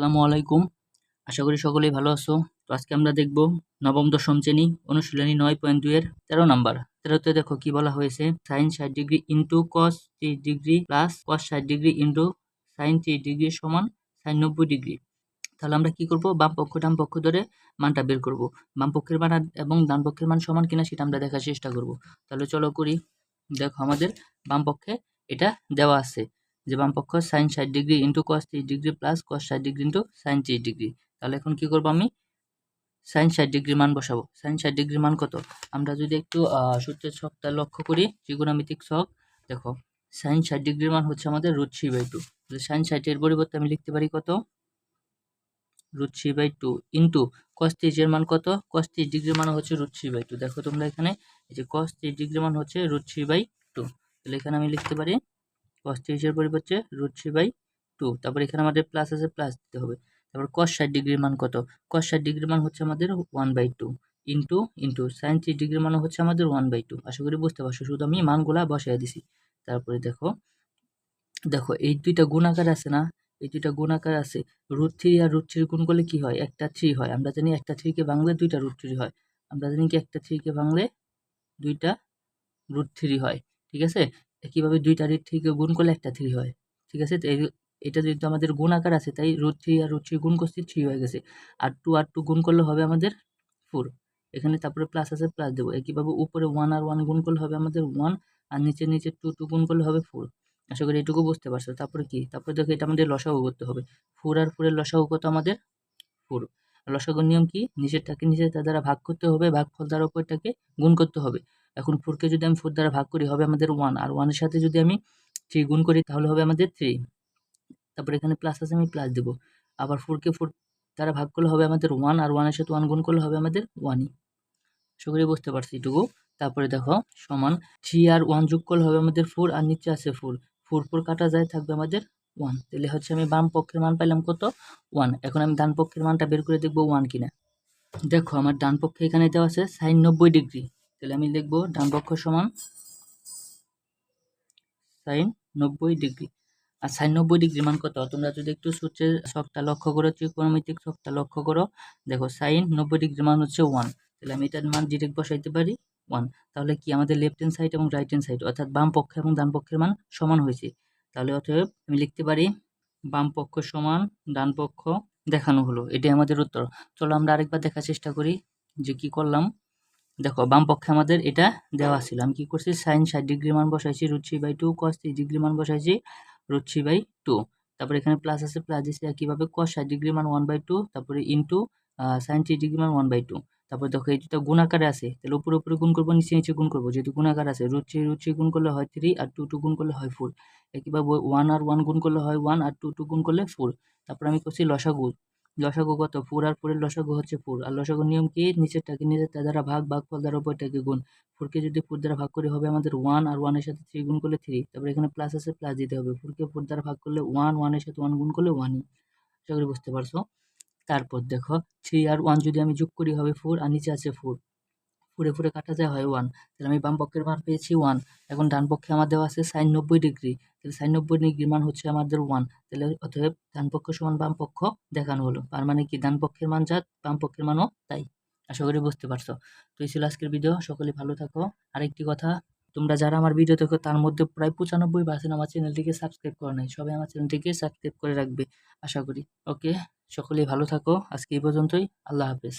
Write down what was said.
আসসালামু আলাইকুম। আশা করি সকলেই ভালো আছো। তো আজকে আমরা দেখব নবম, দশম শ্রেণি, অনুশীলনী নয় পয়েন্ট দুইয়ের তেরো নাম্বার। তেরোতে দেখো কি বলা হয়েছে? সাইন ষাট ডিগ্রি ইন্টু কস ত্রিশ ডিগ্রি প্লাস কস ষাট ডিগ্রি ইন্টু সাইন ত্রিশ ডিগ্রি সমান সাইন নব্বই ডিগ্রি। তাহলে আমরা কি করব? বাম পক্ষ, ডান পক্ষ ধরে মানটা বের করব। বাম পক্ষের মান এবং ডান পক্ষের মান সমান কিনা সেটা আমরা দেখার চেষ্টা করব। তাহলে চলো করি। দেখো আমাদের বাম পক্ষে এটা দেওয়া আছে। যে বাম পক্ষ সাইন ষাট ডিগ্রি ইন্টু কস ত্রিশ ডিগ্রি প্লাস কস ষাট ডিগ্রি ইন্টু সাইন ত্রিশ ডিগ্রি। তাহলে এখন কি করব আমি? সাইন ষাট ডিগ্রির মান বসাবো। সাইন ষাট ডিগ্রির মান কত? আমরা যদি একটু সূত্রের ছকটা লক্ষ্য করি ত্রিগুণামিতিক ছক দেখো সাইন ষাট ডিগ্রির মান হচ্ছে আমাদের root three by two sine ষাটের পরিবর্তে আমি লিখতে পারি কত? Root three by two into cos ত্রিশের মান কত? কস ত্রিশ ডিগ্রির মান হচ্ছে রুট থ্রি বাই টু দেখো তোমরা এখানে যে কস ত্রিশ ডিগ্রির মান হচ্ছে রুট থ্রি বাই টু তাহলে এখানে আমি লিখতে পারি কস ত্রিশের পরিবর্তে রুট থ্রি বাই টু তারপর এখানে আমাদের প্লাস আছে প্লাস দিতে হবে। তারপর কস ষাট ডিগ্রির মান কত? কস ষাট ডিগ্রির মান হচ্ছে আমাদের one by two into into sine three ডিগ্রির মান হচ্ছে আমাদের ওয়ান বাই টু আশা করি বুঝতে পারছ, শুধু আমি মানগুলা বসাই দিছি। তারপরে দেখো দেখো, এই দুইটা গুণাকার আছে না? এই দুইটা গুণাকার আছে। রুট থ্রি আর রুট থ্রি গুণ করলে কি হয়? একটা থ্রি হয়। আমরা জানি একটা থ্রিকে ভাঙলে দুইটা রুট থ্রি হয়। আমরা জানি কি একটা থ্রিকে ভাঙলে দুইটা রুট থ্রি হয়। ঠিক আছে? একইভাবে দুইটা রুট থ্রিকে গুণ করলে একটা থ্রি হয়। ঠিক আছে? তো এটা যেহেতু আমাদের গুণ আকার আছে, তাই রুট থ্রি আর রুট থ্রি গুণ করছি থ্রি হয়ে গেছে। আর টু আর টু গুণ করলে হবে আমাদের ফোর এখানে তারপরে প্লাস আছে প্লাস দেবো। একইভাবে উপরে ওয়ান আর ওয়ান গুণ করলে হবে আমাদের ওয়ান আর নিচে নিচে টু টু গুণ করলে হবে ফোর আশা করি এটুকু বুঝতে পারছ। তারপরে কি? তারপরে দেখো এটা আমাদের লসাগু করতে হবে। ফোর আর ফোরের লসাগু কত আমাদের? ফোর লসাগুর নিয়ম কি? নিচেরটাকে নিচে তার দ্বারা ভাগ করতে হবে ভাগ ফল দ্বারা উপরটাকে গুণ করতে হবে। এখন ফোরকে যদি আমি ফোর দ্বারা ভাগ করি, হবে আমাদের ওয়ান আর ওয়ানের সাথে যদি আমি থ্রি গুণ করি, তাহলে হবে আমাদের থ্রি তারপর এখানে প্লাস আছে, আমি প্লাস দেবো। আবার ফোরকে ফোর দ্বারা ভাগ করলে হবে আমাদের ওয়ান আর ওয়ানের সাথে ওয়ান গুণ করলে হবে আমাদের ওয়ানই করি বুঝতে পারছি এটুকু। তারপরে দেখো, সমান থ্রি আর ওয়ান যোগ করলে হবে আমাদের ফোর আর নিচে আছে ফোর ফোর ফোর কাটা যায়, থাকবে আমাদের ওয়ান তাহলে হচ্ছে আমি বাম পক্ষের মান পাইলাম কত? ওয়ান এখন আমি ডান পক্ষের মানটা বের করে দেখব ওয়ান কিনা। দেখো, আমার ডান পক্ষে এখানে দেওয়া আছে সাইন নব্বই ডিগ্রি। তাহলে আমি লিখব ডান পক্ষ সমান সাইন নব্বই ডিগ্রি। আর সাইন নব্বই ডিগ্রি মান কত? তোমরা যদি একটু সূত্রের ছকটা লক্ষ্য করো, ত্রিকোণমিতিক ছকটা লক্ষ্য করো, দেখো সাইন নব্বই ডিগ্রি মান হচ্ছে ওয়ান তাহলে আমি এটার মান ডিরেক্ট বসাইতে পারি ওয়ান তাহলে কি আমাদের লেফট হ্যান্ড সাইড এবং রাইট হ্যান্ড সাইড অর্থাৎ বাম পক্ষ এবং ডান পক্ষের মান সমান হয়েছে। তাহলে অতএব আমি লিখতে পারি বাম পক্ষ সমান ডান পক্ষ দেখানো হলো। এটাই আমাদের উত্তর। চলো আমরা আরেকবার দেখার চেষ্টা করি যে কি করলাম। দেখো, বাম পক্ষে আমাদের এটা দেওয়া ছিল। আমি কি করছি? সাইন ষাট ডিগ্রি মান বসাইছি root three by two cos three degree মান বসাইছি রুট থ্রি বাই টু তারপরে এখানে প্লাস আছে প্লাস দিচ্ছি একইভাবে কস ষাট ডিগ্রি মান ওয়ান বাই টু তারপরে ইন্টু সাইন থ্রি ডিগ্রি মান ওয়ান বাই টু তারপর দেখো, এই দুটো গুণ আকারে আছে, তাহলে উপরে উপরে গুণ করব, নিচে নিচে গুণ করব। যেহেতু গুণ আকার আছে রুট থ্রি রুট থ্রি গুণ করলে হয় থ্রি আর টু টু গুণ করলে হয় ফোর একইভাবে ওয়ান আর ওয়ান গুণ করলে হয় ওয়ান আর টু টু গুণ করলে ফোর তারপর আমি করছি লসাগু। লসাগু কত? ফুর আর ফুরের লসাগু হচ্ছে ফুর। আর লসাগুর নিয়ম কি? নিচেরটাকে নিচের তার দ্বারা ভাগ ভাগ ফল দ্বারা উপরটাকে গুণ। ফুরকে যদি ফুর দ্বারা ভাগ করি, হবে আমাদের ওয়ান আর ওয়ানের সাথে থ্রি গুণ করলে থ্রি। তারপরে এখানে প্লাস আছে প্লাস দিতে হবে। ফুরকে ফুর দ্বারা ভাগ করলে ওয়ান, ওয়ানের সাথে ওয়ান গুণ করলে ওয়ানই। আশা করি বুঝতে পারছ? তারপর দেখো, থ্রি আর ওয়ান যদি আমি যোগ করি, হবে ফোর। আর নিচে আছে ফোর। ফুরে ফুরে কাটা যায় হয় ওয়ান তাহলে আমি বাম পক্ষের মান পেয়েছি ওয়ান এখন ডান পক্ষে আমার দেওয়া আছে সাইন নব্বই ডিগ্রি তাহলে সাইন নব্বই ডিগ্রি মান হচ্ছে আমাদের ওয়ান তাহলে অতএব ডান পক্ষ সমান বাম পক্ষ দেখানো হলো। তার মানে কি? ডান পক্ষের মান যা, বাম পক্ষের মানও তাই। আশা করি বুঝতে পারছ। তো এই ছিল আজকের ভিডিও সকলে ভালো থাকো। আরেকটি কথা, তোমরা যারা আমার ভিডিও দেখো, তার মধ্যে প্রায় পঁচানব্বই পার্সেন্ট আমার চ্যানেলটিকে সাবস্ক্রাইব করে নাই। সবাই আমার চ্যানেলটিকে সাবস্ক্রাইব করে রাখবে, আশা করি। ওকে সকলেই ভালো থাকো। আজকে এই পর্যন্তই। আল্লাহ হাফেজ।